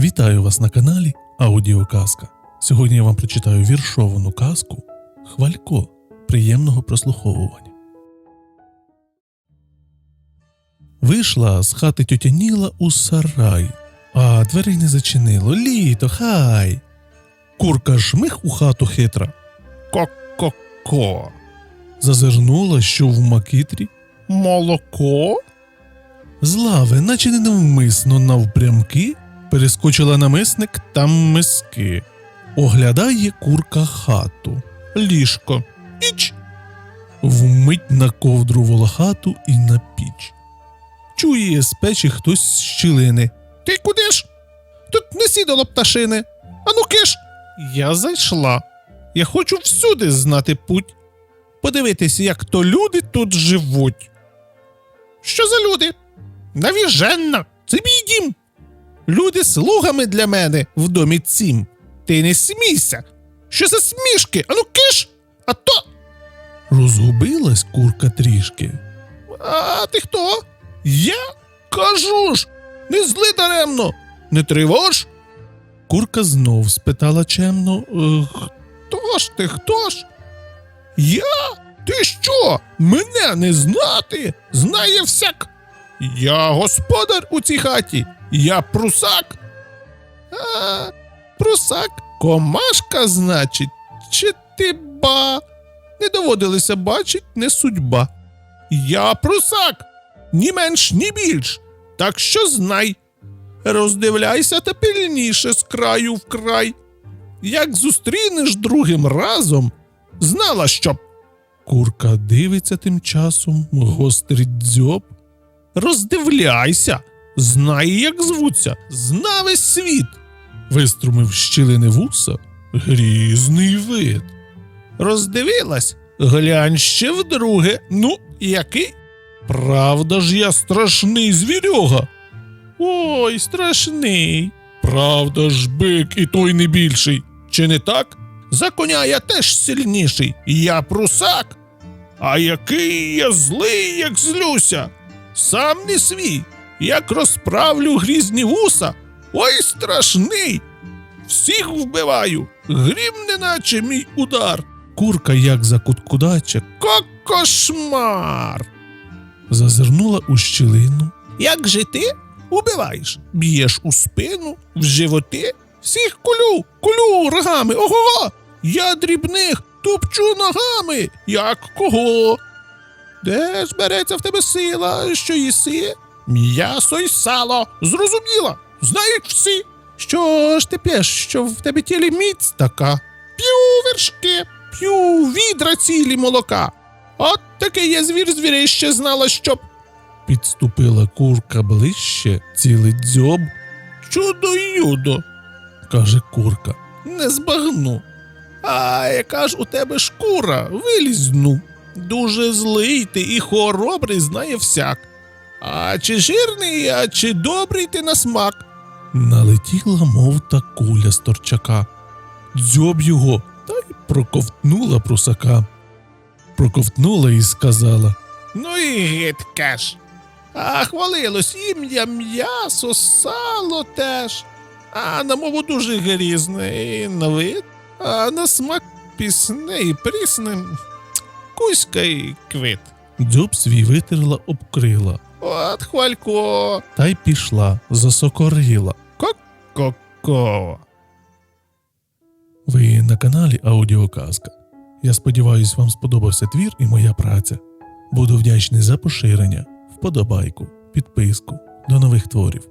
Вітаю вас на каналі Аудіоказка. Сьогодні я вам прочитаю віршовану казку Хвалько. Приємного прослуховування. Вийшла з хати тьотя Ніла у сарай, а двері не зачинило. Літо, хай. Курка жмих у хату хитра. Ко-ко-ко. Зазирнула, що в макітрі молоко. З лави, наче ненавмисно навпрямки, перескочила намисник там миски. Оглядає курка хату. Ліжко. Іч. Вмить на ковдру волохату і на піч. Чує з печі хтось з щілини. Ти куди ж? Тут не сідало пташини. Ану киш. Я зайшла. Я хочу всюди знати путь. Подивитися, як то люди тут живуть. Що за люди? Навіженна, це мій дім. Люди слугами для мене в домі цім. Ти не смійся. Що за смішки? Ану киш, а то. Розгубилась курка трішки. А ти хто? Я кажу ж, не зли даремно, не тривож. Курка знов спитала чемно. «Е, Хто ж ти, хто ж? Я? Ти що? Мене не знати? Знає всяк. Я господар у цій хаті. Я прусак. А, прусак, комашка, значить, чи ти ба? Не доводилося бачить, не судьба. Я прусак, ні менш, ні більш. Так що знай. Роздивляйся та пильніше з краю в край. Як зустрінеш другим разом, знала, що. Курка дивиться тим часом, гострить дзьоб. Роздивляйся, знає, як звуться, зна весь світ. Виструмив щілини вуса грізний вид. Роздивилась, глянь ще вдруге. Ну, який? Правда ж я страшний звірюга. Ой, страшний. Правда ж, бик і той не більший. Чи не так? За коня я теж сильніший. Я прусак. А який я злий, як злюся. Сам не свій, як розправлю грізні вуса. Ой, страшний. Всіх вбиваю, грім неначе мій удар. Курка як закуткудача. Кокошмар. Зазирнула у щілину. Як же ти убиваєш? Б'єш у спину, в животи? Всіх кулю, кулю рогами, ого! Я дрібних тупчу ногами, як кого? Де ж береться в тебе сила, що їси? М'ясо й сало, зрозуміла, знають всі. Що ж ти п'єш, що в тебе тілі міць така? П'ю вершки, п'ю відра цілі молока. От такий я звір звірище знала, щоб. Підступила курка ближче, цілий дзьоб. Чудо юдо, каже курка. Не збагну. А яка ж у тебе шкура, вилізну. Дуже злий ти і хоробрий знає всяк. А чи жирний, а чи добрий ти на смак? Налетіла, мов та куля з торчака. Дзьоб його та й проковтнула прусака. Проковтнула і сказала: Ну і гидка ж. А хвалилось ім'я м'ясо, сало теж. А на мову дуже грізне і на вид, а на смак пісне і прісне. Кузька і квит. Дзьоб свій витерла обкрила. От хвалько. Та й пішла, засокорила. Ко-ко-ко. Ви на каналі Аудіоказка. Я сподіваюсь, вам сподобався твір і моя праця. Буду вдячний за поширення, вподобайку, підписку. До нових творів.